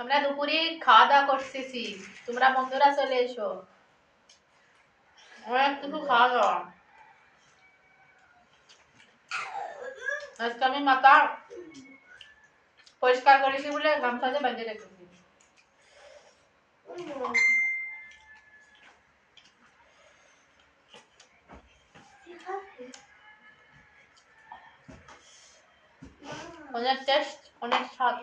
আমরা দুপুরে খাওয়া দাওয়া করতেছি। তোমরা বন্ধুরা চলে এসো। অনেক খাওয়া দাওয়া আজকে আমি মাথা পরিষ্কার করেছি বলে গামছাতে বেঁধে রেখেছি। অনেক টেস্ট অনেক স্বাদ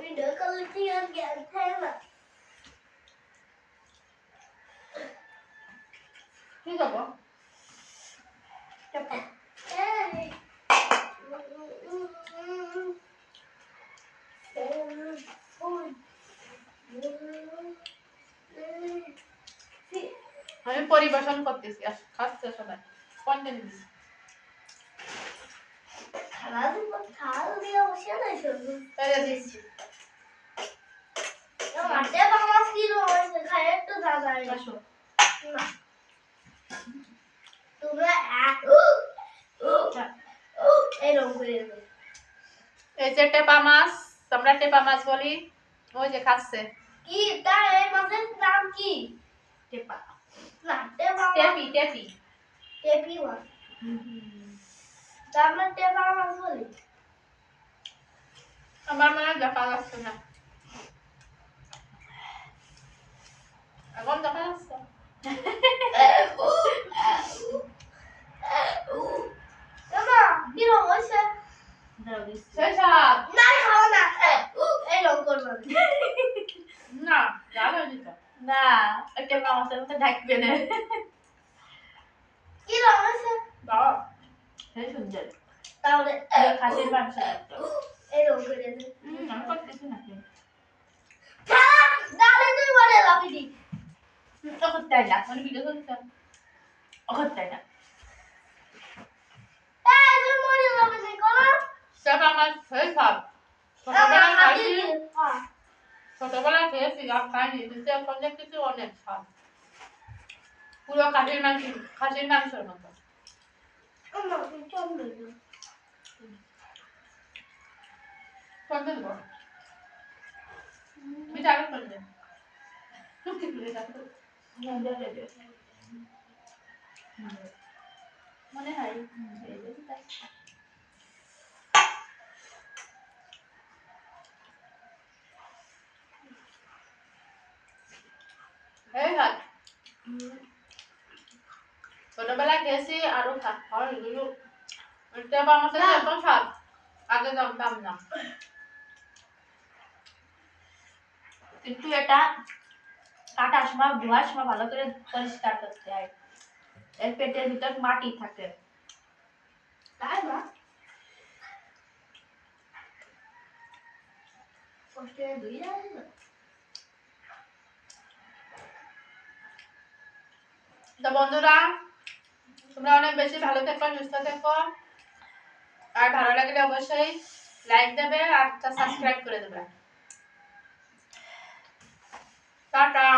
ভিডিও কল কি আর জ্ঞান থাকে না আমি পরিবেশন করতেছি খাচ্ছে সবাই। কন্টেন্ট দিচ্ছি খেলাধুলা খাল দিয়ে বসে নাই শুধু দিচ্ছি মাঠে বাবা কিলো হয়েছে খাই একটু দাঁড়াই আসো না তোমরা এই যে টেপা মাছ আমরা টেপা মাছ বলি ওই যে খাচ্ছে। কি? তার এই মাছের নাম কি? টেপা। না টেপা টেপি টেপি। টেপি মাছ। তার মানে টেপা মাছ বলি। আমার মনে হয় দেখা যাচ্ছে না। এখন দেখা যাচ্ছে না কীরকম হয়েছে শেষাদ না খাও না এরকম করব না ভালো হয়েছে তো না একটা মামাসের মতো ঢাকবে না কীরকম হয়েছে দাও সেই সুন্দর তাহলে খাসির মাংস একটা এরকম করে হুম, আমি করতেছি নাকি ডালে তুই বলে লাফি দি তখন তাই না মানে ভিডিও করতে তখন তাই না এই তুই মরে লাফি দি করো মাছ শেষাদ আমরা ছোটবেলায় হাতি খাইছি হ্যাঁ। ছোটবেলায় খেয়েছি আর খাইনি কিন্তু এখন দেখতেছি অনেক স্বাদ। পুরো খাসির মাংস খাসির মাংসের মতো। করে দে। মনে হয়। ছোটবেলায় খেয়েছি আরও এগুলো টেপা মাছের এত স্বাদ আগে জানতাম না কিন্তু এটা কাটার সময় ধোয়ার সময় ভালো করে পরিষ্কার করতে হয় এর পেটের ভিতর মাটি থাকে তাই না কষ্টে লাগে না তো বন্ধুরা, তোমরা অনেক বেশি ভালো থেকো, সুস্থ থেকো। আর ভালো লাগলে অবশ্যই লাইক দেবে আর সাবস্ক্রাইব করে দেবে। টাটা।